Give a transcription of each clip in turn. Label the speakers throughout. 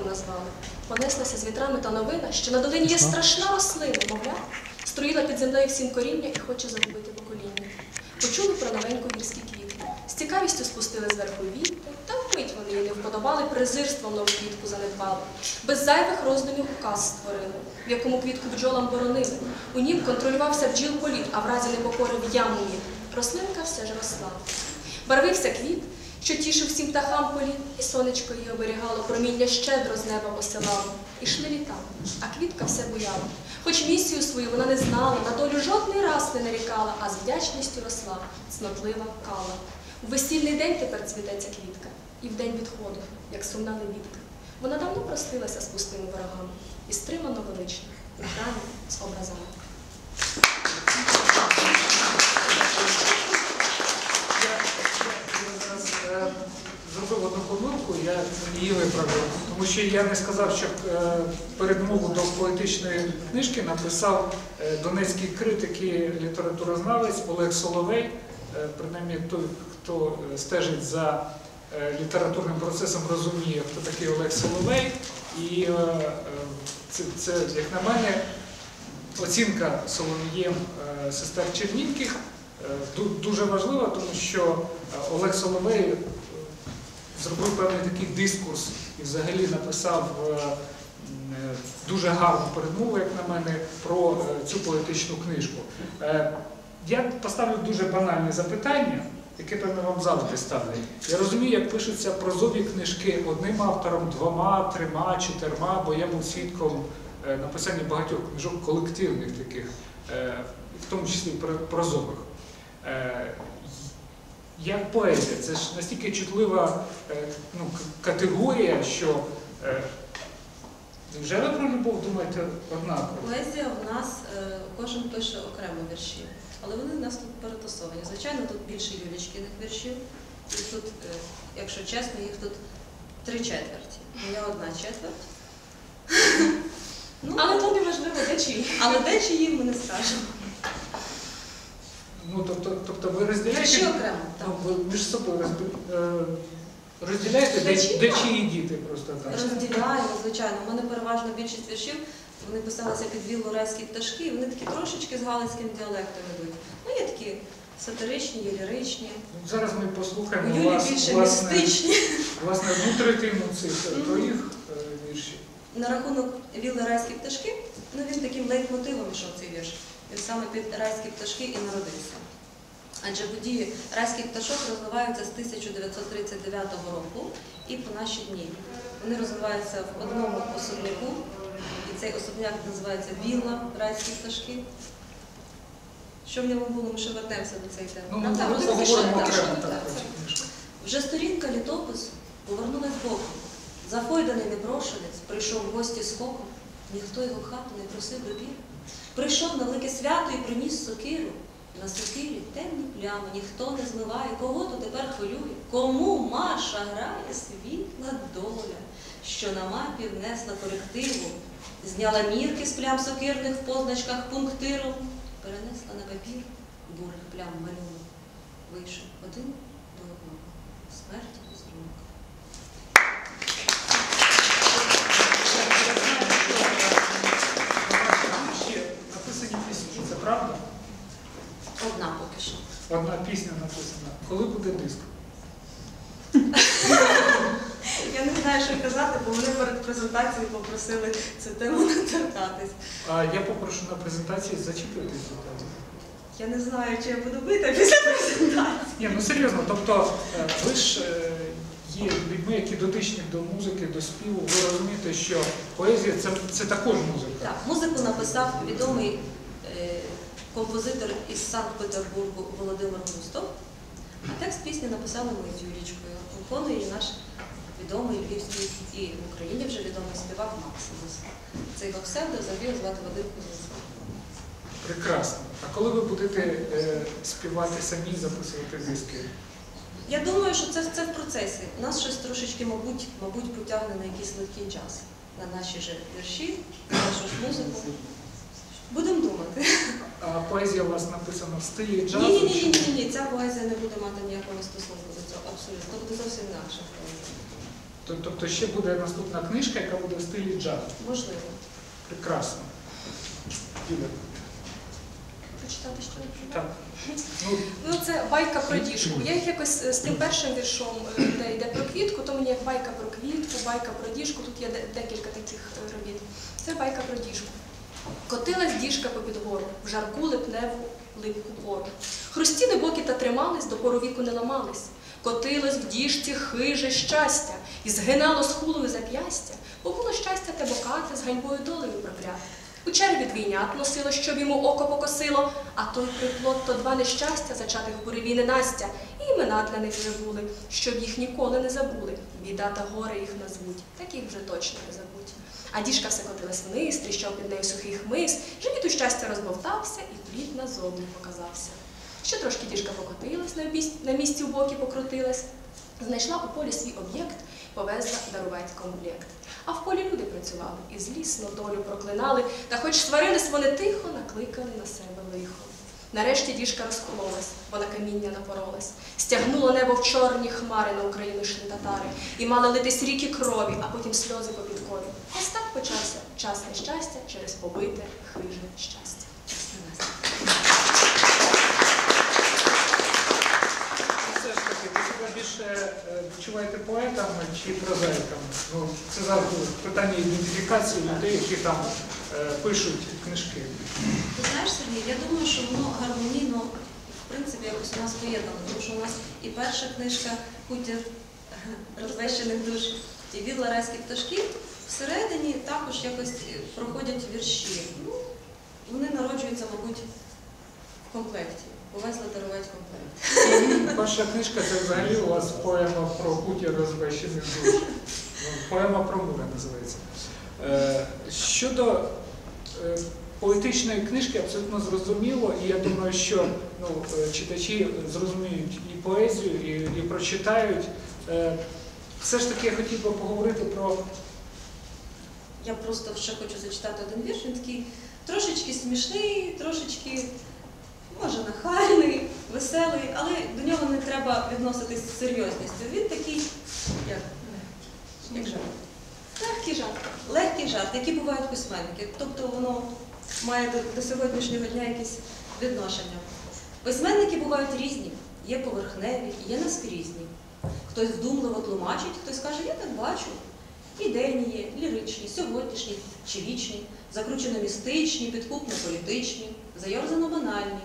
Speaker 1: назвали. Понеслася з вітрами та новина, що на долині є страшна рослина, мовляв, струїла під землею всім коріння і хоче загубити покоління. Почули про новеньку гірські квітки, з цікавістю спустили зверху віти, та вмить вони її не вподобали, презирством нову квітку занедбали. Без зайвих роздумів указ створили, в якому квітку бджолам боронили. У нім контролювався бджіл політ, а в разі непокори в яму їх. Рослинка все ж росла. Барвився квіт, що тішив всім птахам політ, і сонечко її оберігало, проміння щедро з неба посилало. Ішли літа, а квітка все буяла. Хоч місію свою вона не знала, на долю жодний раз не нарікала, а з вдячністю росла, цнотлива кала. У весільний день тепер цвітеться квітка, і в день відходу, як сумна левітка. Вона давно простилася з пустими ворогами і стримано велична, у храмі з образами.
Speaker 2: Її виправив, тому що я не сказав, що е, передмову до поетичної книжки написав е, донецький критик і літературознавець Олег Соловей, е, принаймні той, хто стежить за літературним процесом, розуміє, хто такий Олег Соловей. І це, це, як на мене, оцінка Соловієм сестер Чернінких е, дуже важлива, тому що Олег Соловей зробив певний такий дискурс і взагалі написав е, е, дуже гарну передмову, як на мене, про е, цю поетичну книжку. Я поставлю дуже банальне запитання, яке певно вам завжди ставлять. Я розумію, як пишуться прозові книжки одним автором, двома, трьома, чотирма, бо я був свідком написання багатьох книжок колективних таких, в тому числі про- прозових. Як поезія, це ж настільки чутлива е, ну, категорія, що е, вже ви про любов думаєте однаково?
Speaker 3: Поезія в нас е, кожен пише окремо вірші, але вони в нас тут перетасовані. Звичайно, тут більше Юлічкиних віршів. І тут, якщо чесно, їх тут три четверті. Моя одна четверть. Ну,
Speaker 1: Але то не важливо, де чиї.
Speaker 3: але де чиї ми не скажемо.
Speaker 2: Ну, тобто, тобто ви розділяєте,
Speaker 3: Вірші окремо.
Speaker 2: Ну, ви між собою е, розділяєте, де,
Speaker 1: Де
Speaker 2: чиї діти просто так?
Speaker 3: Розділяємо, звичайно. У мене переважно більшість віршів. Вони писалися під віллу райські пташки, і вони такі трошечки з галицьким діалектом йдуть. Ну, є такі сатиричні, є ліричні.
Speaker 2: Ну, Зараз ми
Speaker 3: У
Speaker 2: послухаємо
Speaker 3: Юлі
Speaker 2: вас,
Speaker 3: більше
Speaker 2: власне,
Speaker 3: містичні.
Speaker 2: власне одну третину цих е, твоїх е, віршів.
Speaker 3: На рахунок вілли райські пташки, ну він таким лейтмотивом йшов цей вірш. Він саме під райські пташки і народився. Адже події райських пташок розвиваються з 1939 року і по наші дні. Вони розвиваються в одному особняку, і цей особняк називається Вілла райські пташки. Що в ньому було, ми ще вернемося до цієї теми.
Speaker 2: Ну, ми
Speaker 3: ну, так,
Speaker 2: окремо
Speaker 3: так,
Speaker 2: так
Speaker 3: так. Вже сторінка літопису повернулась боком. Зафойданий непрошенець прийшов в гості з скоком, ніхто його в хату не просив добір. Прийшов на велике свято і приніс сокиру. На сокирі темні плями, ніхто не зливає. Кого то тепер хвилює? Кому Маша грає світла доля, що на мапі внесла корективу, зняла мірки з плям сокирних в позначках пунктиру, перенесла на папір бурих плям малюнок. Вийшов один до одного. Смерть з рук.
Speaker 2: Ще написані пісні, це правда?
Speaker 3: Одна поки що.
Speaker 2: Одна пісня написана. Коли буде диск?
Speaker 3: Я не знаю, що казати, бо вони перед попросили цю тему не торкатись.
Speaker 2: А я попрошу на презентації зачіпити цю тему.
Speaker 3: Я не знаю, чи я буду бита після презентації.
Speaker 2: Ні, ну серйозно, тобто е, ви ж е, є людьми, які дотичні до музики, до співу. Ви розумієте, що поезія це, це також музика.
Speaker 3: Так, музику написав відомий е, композитор із Санкт-Петербургу Володимир Густов, а текст пісні написали ми з Юлічкою. Виконує наш відомий львівський і в Україні вже відомий співак Максимус. Це його псевдо, взагалі звати Вадим Кузнецов.
Speaker 2: Прекрасно. А коли ви будете е, співати самі, записувати диски?
Speaker 3: Я думаю, що це, це в процесі. У Нас щось трошечки, мабуть, мабуть, потягне на якийсь легкий час, на наші же вірші, на нашу музику. Будемо думати.
Speaker 2: А поезія у вас написана в стилі джазу?
Speaker 3: Ні, ні, ні, ні, ні, ні, ця поезія не буде мати ніякого стосунку до цього. Абсолютно. Це буде зовсім інакша поезія.
Speaker 2: То- Тобто ще буде наступна книжка, яка буде в стилі джаз.
Speaker 1: Можливо.
Speaker 2: Прекрасно. Юля,
Speaker 1: Почитати що не
Speaker 2: так. Ну,
Speaker 1: Ну, це байка про діжку. Я їх якось е, з тим першим віршом, е, де йде про квітку, то мені як байка про квітку, байка про діжку. Тут є декілька таких е, робіт. Це байка про діжку. Котилась діжка попід гору, в жарку липневу липку пору. Хрустіли боки та тримались, до пору віку не ламались. Котилось в діжці хиже щастя, і згинало з хулою зап'ястя, бо було щастя те бокате з ганьбою долею прокляте. У черві двійнят носило, щоб йому око покосило, а той приплод то два нещастя, зачатих буреві ненастя, і імена для них вже були, щоб їх ніколи не забули. Біда та горе їх назвуть, таких вже точно не забудь. А діжка все котилась вниз, тріщав під нею сухий хмиз, живіт у щастя розбовтався, і плід назовні показався. Ще трошки діжка покотилась, на місці, у боки покрутилась, знайшла у полі свій об'єкт, повезла дарувати комплект. А в полі люди працювали і злісно долю проклинали, та хоч сварились вони тихо, накликали на себе лихо. Нарешті діжка розкололась, бо на каміння напоролась, стягнуло небо в чорні хмари на Україну йшли татари, і мали литись ріки крові, а потім сльози по підкові. Ось так почався час нещастя через побите хиже щастя.
Speaker 2: все ж таки, ви себе більше відчуваєте поетами чи прозаїками? Ну, це завжди питання ідентифікації людей, які там е, пишуть книжки.
Speaker 3: Ти знаєш, Сергій, я думаю, що воно гармонійно, в принципі, якось у нас поєднано, тому що у нас і перша книжка Хутір розвещених душ, і Вілла райських пташків всередині також якось е, проходять вірші. Ну, вони народжуються, мабуть, в комплекті. Повезли дарувати комплект.
Speaker 2: Ваша книжка це взагалі у вас поема про хутір розбещених душ. Ну, Поема про море називається. Е, Щодо е, поетичної книжки, абсолютно зрозуміло, і я думаю, що ну, е, читачі зрозуміють і поезію, і, і прочитають. Все ж таки я хотів би поговорити про
Speaker 3: Я просто ще хочу зачитати один вірш. Він такий трошечки смішний, трошечки, може, нахальний, веселий, але до нього не треба відноситись з серйозністю. Він такий, як, як жарт.
Speaker 1: Легкий жарт.
Speaker 3: Легкий жарт, які бувають письменники. Тобто воно має до, до сьогоднішнього дня якесь відношення. Письменники бувають різні, є поверхневі, є наскрізні. Хтось вдумливо тлумачить, хтось каже, я так бачу. Ідейні є, ліричні, сьогоднішні чи вічні, закручено містичні, підкупно політичні, зайорзано банальні,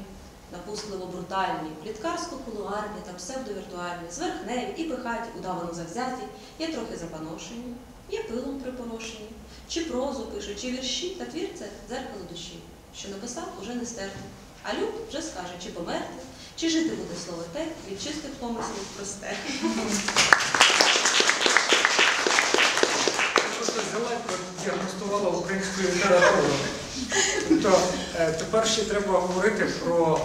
Speaker 3: напустливо брутальні, пліткарсько-кулуарні та псевдовіртуальні, зверхневі і пихаті, удавано завзяті, є трохи запаношені, є пилом припорошені, чи прозу пишуть, чи вірші, та твір це дзеркало душі, що написав уже не стерти. А люд вже скаже, чи померти, чи жити буде слово те, від чистих помислів просте.
Speaker 2: Просто українську літературу. Тобто е, тепер ще треба говорити про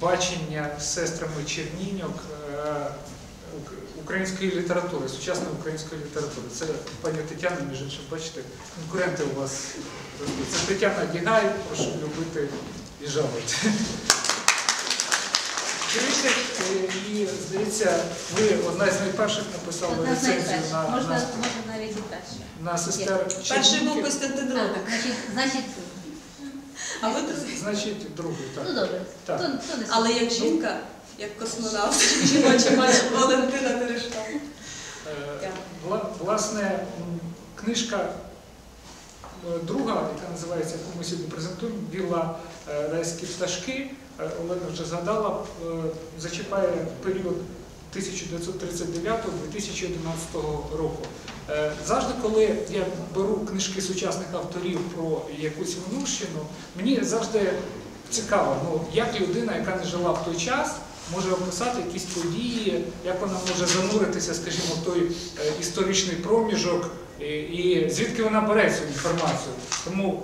Speaker 2: бачення сестрами Черніньок е, української літератури, сучасної української літератури. Це пані Тетяна, між іншим, бачите, конкуренти у вас. Це Тетяна Дігай, прошу любити і жалувати. Дивіться, е, і здається, ви одна з найперших написали
Speaker 4: Одна з
Speaker 2: рецензію
Speaker 4: найперших.
Speaker 2: на,
Speaker 4: Можна,
Speaker 2: на,
Speaker 4: можна навіть і перше.
Speaker 2: на сестер
Speaker 3: Перший був
Speaker 2: Черніньків.
Speaker 3: Костянтин
Speaker 4: Так, значить, значить,
Speaker 3: а ви другий.
Speaker 2: Значить, другий, так.
Speaker 4: ну добре.
Speaker 2: Так.
Speaker 4: То, то не
Speaker 3: Але як жінка, як космонавт, жіноча бачить Валентина Терешка.
Speaker 2: Е, вла- Власне, м, книжка е, друга, яка називається, яку ми сьогодні презентуємо, Біла е, райські пташки, е, Олена вже згадала, е, зачіпає період 1939-2011 року. Е, Завжди, коли я беру книжки сучасних авторів про якусь минувщину, мені завжди цікаво, ну, як людина, яка не жила в той час, може описати якісь події, як вона може зануритися, скажімо, в той е, історичний проміжок, і, і звідки вона бере цю інформацію. Тому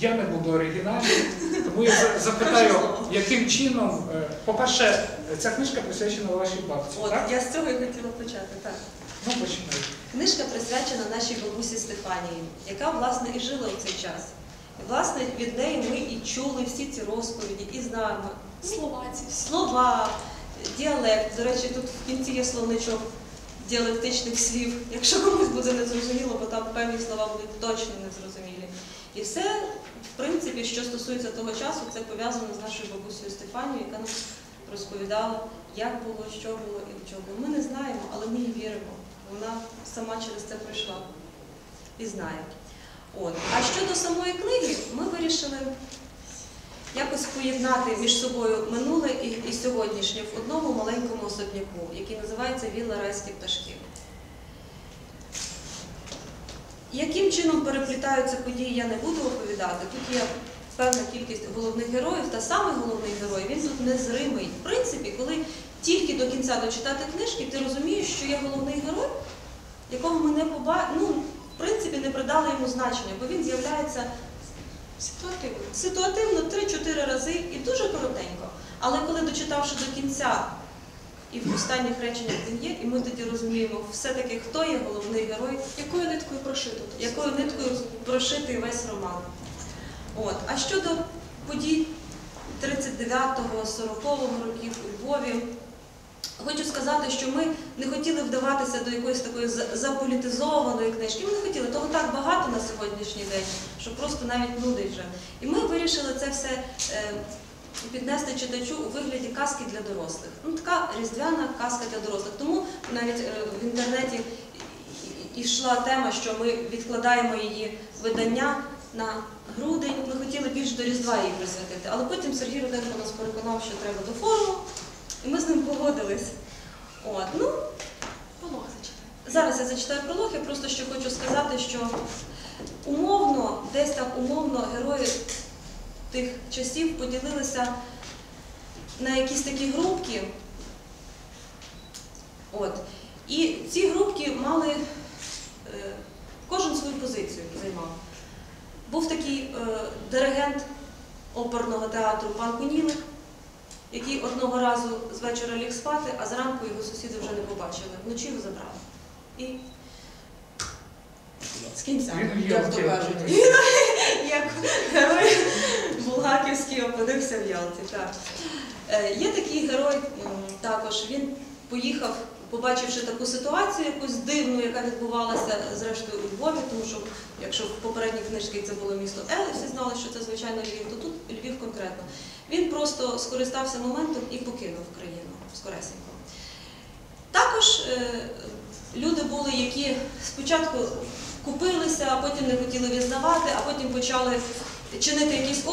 Speaker 2: я не буду оригінальним, тому я запитаю, яким чином, е, по-перше, ця книжка присвячена вашій бабці,
Speaker 3: От,
Speaker 2: так?
Speaker 3: я з цього і хотіла почати. Так.
Speaker 2: Ну, починай.
Speaker 3: Книжка присвячена нашій бабусі Стефанії, яка, власне, і жила у цей час. І, власне, від неї ми і чули всі ці розповіді, і знаємо
Speaker 1: Слова
Speaker 3: слова, діалект. До речі, тут в кінці є словничок діалектичних слів, якщо комусь буде незрозуміло, бо там певні слова будуть точно незрозумілі. І все, в принципі, що стосується того часу, це пов'язано з нашою бабусею Стефанією, яка нам розповідала, як було, що було і в чому. Ми не знаємо, але ми їй віримо. Вона сама через це пройшла і знає. От. А щодо самої книги, ми вирішили якось поєднати між собою минуле і, і сьогоднішнє в одному маленькому особняку, який називається Вілла Райські пташки. Яким чином переплітаються події, я не буду оповідати. Тут є певна кількість головних героїв, та саме головний герой, він тут незримий. В принципі, коли тільки до кінця дочитати книжки, ти розумієш, що є головний герой, якого ми не поба... ну, в принципі, не придали йому значення, бо він з'являється
Speaker 1: Ситуативно.
Speaker 3: ситуативно 3-4 рази і дуже коротенько. Але коли дочитавши до кінця і в останніх реченнях він є, і ми тоді розуміємо все-таки, хто є головний герой,
Speaker 1: Якою ниткою прошито?
Speaker 3: якою ниткою прошитий весь роман. От. А щодо подій 39-го, 40-го років у Львові, хочу сказати, що ми не хотіли вдаватися до якоїсь такої за- заполітизованої книжки. Ми не хотіли, того так багато на сьогоднішній день, що просто навіть нудить вже. І ми вирішили це все е, піднести читачу у вигляді казки для дорослих. Ну, така різдвяна казка для дорослих. Тому навіть е, в інтернеті йшла тема, що ми відкладаємо її видання на грудень. Ми хотіли більш до Різдва її присвятити. Але потім Сергій Руденко нас переконав, що треба до форуму, і ми з ним погодились. От, ну,
Speaker 1: Полог зачитай.
Speaker 3: Зараз я зачитаю пролог, я просто ще хочу сказати, що умовно, десь так умовно герої тих часів поділилися на якісь такі групки. От. І ці групки мали е, кожен свою позицію займав. Був такий е, диригент оперного театру пан Кунілик, який одного разу з вечора ліг спати, а зранку його сусіди вже не побачили. Вночі його забрали. І з кінця, як то кажуть.
Speaker 2: опинився.
Speaker 3: Як герой Булгаківський опинився в Ялті. Так. Е, Є такий герой також. Він поїхав, побачивши таку ситуацію, якусь дивну, яка відбувалася зрештою у Львові, тому що якщо в попередній книжці це було місто Ел, і всі знали, що це звичайно Львів, то тут Львів конкретно. Він просто скористався моментом і покинув країну скоресенько. Також е, люди були, які спочатку купилися, а потім не хотіли відзнавати, а потім почали чинити якийсь опір.